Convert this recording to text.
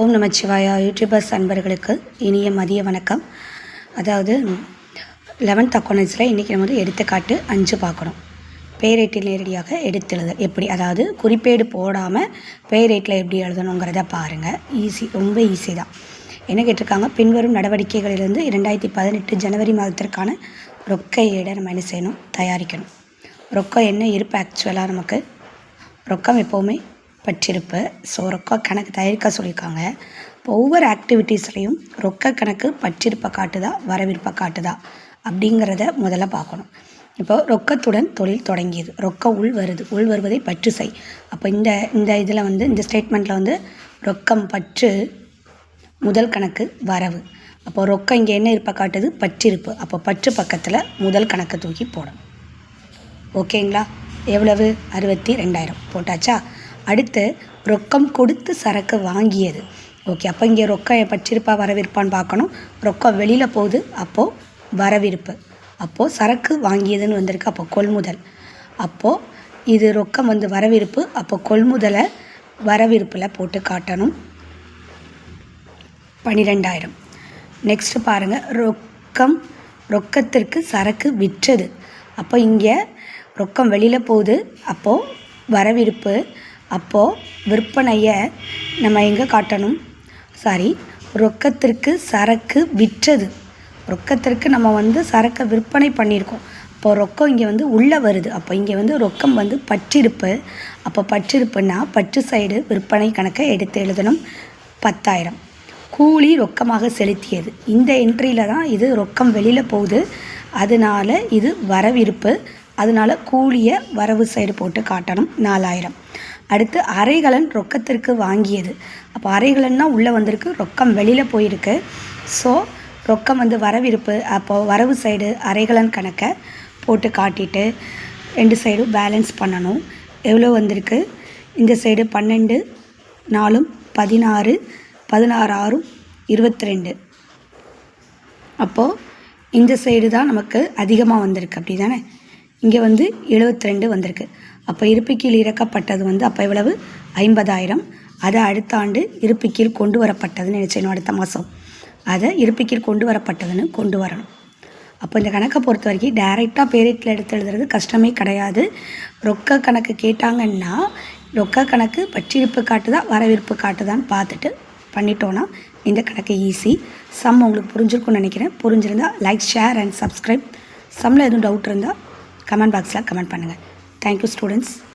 ஓம் Namashivaya. YouTubers அன்பர்களுக்கு இனிய மதிய வணக்கம். அதாவது லெவன்த் அக்கௌண்ட்ஸில் இன்றைக்கி நம்ம வந்து எடுத்துக்காட்டு அஞ்சு பார்க்கணும். பேரேட்டில் நேரடியாக எடுத்தெழுதல் எப்படி? அதாவது குறிப்பேடு போடாமல் பேரேட்டில் எப்படி எழுதணுங்கிறத பாருங்கள் ஈஸி ரொம்ப ஈஸி தான். என்ன கேட்டிருக்காங்க? பின்வரும் நடவடிக்கைகளிலிருந்து இரண்டாயிரத்தி பதினெட்டு ஜனவரி மாதத்திற்கான ரொக்க ஏடை நம்ம என்ன செய்யணும்? தயாரிக்கணும். ரொக்கம் என்ன இருப்பு ஆக்சுவலாக நமக்கு? ரொக்கம் எப்போவுமே பற்றிருப்பு ஸோ ரொக்க கணக்கு தயாரிக்க சொல்லியிருக்காங்க இப்போ ஒவ்வொரு ஆக்டிவிட்டீஸ்லேயும் ரொக்க கணக்கு பற்றிருப்பை காட்டுதா வரவிருப்பை காட்டுதா அப்படிங்கிறத முதல்ல பார்க்கணும். இப்போ ரொக்கத்துடன் தொழில் தொடங்கியது. ரொக்க உள் வருது. உள் வருவதை பற்று செய். அப்போ இந்த இந்த இதில் வந்து இந்த ஸ்டேட்மெண்ட்டில் வந்து ரொக்கம் பற்று முதல் கணக்கு வரவு. அப்போ ரொக்கம் இங்கே என்ன இருப்பை காட்டுது? பற்றிருப்பு அப்போ பற்று பக்கத்தில் முதல் கணக்கு தூக்கி போடணும். ஓகேங்களா? எவ்வளவு? அறுபத்தி ரெண்டாயிரம். போட்டாச்சா? அடுத்து ரொக்கம் கொடுத்து சரக்கு வாங்கியது. ஓகே அப்போ இங்கே ரொக்கம் பற்றிருப்பா வரவிருப்பான்னு பார்க்கணும். ரொக்கம் வெளியில் போகுது அப்போது வரவிருப்பு. அப்போது சரக்கு வாங்கியதுன்னு வந்திருக்கு அப்போ கொள்முதல். அப்போது இது ரொக்கம் வந்து வரவிருப்பு அப்போ கொள்முதலை வரவிருப்பில் போட்டு காட்டணும். பன்னிரெண்டாயிரம் நெக்ஸ்ட்டு பாருங்கள் ரொக்கம் ரொக்கத்திற்கு சரக்கு விற்றது. அப்போ இங்கே ரொக்கம் வெளியில் போகுது அப்போது வரவிருப்பு அப்போது விற்பனையை நம்ம எங்கே காட்டணும்? சாரி ரொக்கத்திற்கு சரக்கு விற்றது. ரொக்கத்திற்கு நம்ம வந்து சரக்கை விற்பனை பண்ணியிருக்கோம். இப்போ ரொக்கம் இங்கே வந்து உள்ளே வருது. அப்போ இங்கே வந்து ரொக்கம் வந்து பற்றிருப்பு. அப்போ பற்றிருப்புன்னா பற்று சைடு விற்பனை கணக்கை எடுத்து எழுதணும். பத்தாயிரம். கூலி ரொக்கமாக செலுத்தியது. இந்த என்ட்ரியில் தான் இது ரொக்கம் வெளியில் போகுது. அதனால இது வரவிருப்பு. அதனால கூலியை வரவு சைடு போட்டு காட்டணும் நாலாயிரம். அடுத்து அரைகலன் ரொக்கத்திற்கு வாங்கியது. அப்போ அரைகலன்னா உள்ளே வந்திருக்கு ரொக்கம் வெளியில் போயிருக்கு. ஸோ ரொக்கம் வந்து வரவிருப்பு அப்போது வரவு சைடு அரைகலன் கணக்கை போட்டு காட்டிட்டு ரெண்டு சைடும் பேலன்ஸ் பண்ணணும். எவ்வளோ வந்திருக்கு? இந்த சைடு பன்னெண்டு நாலும் பதினாறு பதினாறு ஆறும் இருபத்தி ரெண்டு அப்போது இந்த சைடு தான் நமக்கு அதிகமாக வந்திருக்கு. அப்படி தானே இங்கே வந்து எழுபத்தி ரெண்டு வந்திருக்கு. அப்போ இருப்புக்கீழ் இறக்கப்பட்டது வந்து அப்போ எவ்வளவு? ஐம்பதாயிரம். அதை அடுத்த ஆண்டு இருப்புக்கீழ் கொண்டு வரப்பட்டதுன்னு நினச்சேன் அடுத்த மாதம் அதை இருப்புக்கீழ் கொண்டு வரப்பட்டதுன்னு கொண்டு வரணும். அப்போ இந்த கணக்கை பொறுத்த வரைக்கும் டைரெக்டாக பேரேட்டில் எடுத்து எழுதுறது கஷ்டமே கிடையாது. ரொக்க கணக்கு கேட்டாங்கன்னா ரொக்க கணக்கு பற்றிருப்பு காட்டுதா வரவிருப்பு காட்டுதான்னு பார்த்துட்டு பண்ணிட்டோன்னா இந்த கணக்கு ஈஸி சம் உங்களுக்கு புரிஞ்சிருக்கும்னு நினைக்கிறேன். புரிஞ்சிருந்தால் லைக் ஷேர் அண்ட் சப்ஸ்கிரைப் சம்மில் எதுவும் டவுட் இருந்தால் கமெண்ட் பாக்ஸில் கமெண்ட் பண்ணுங்கள். Thank you students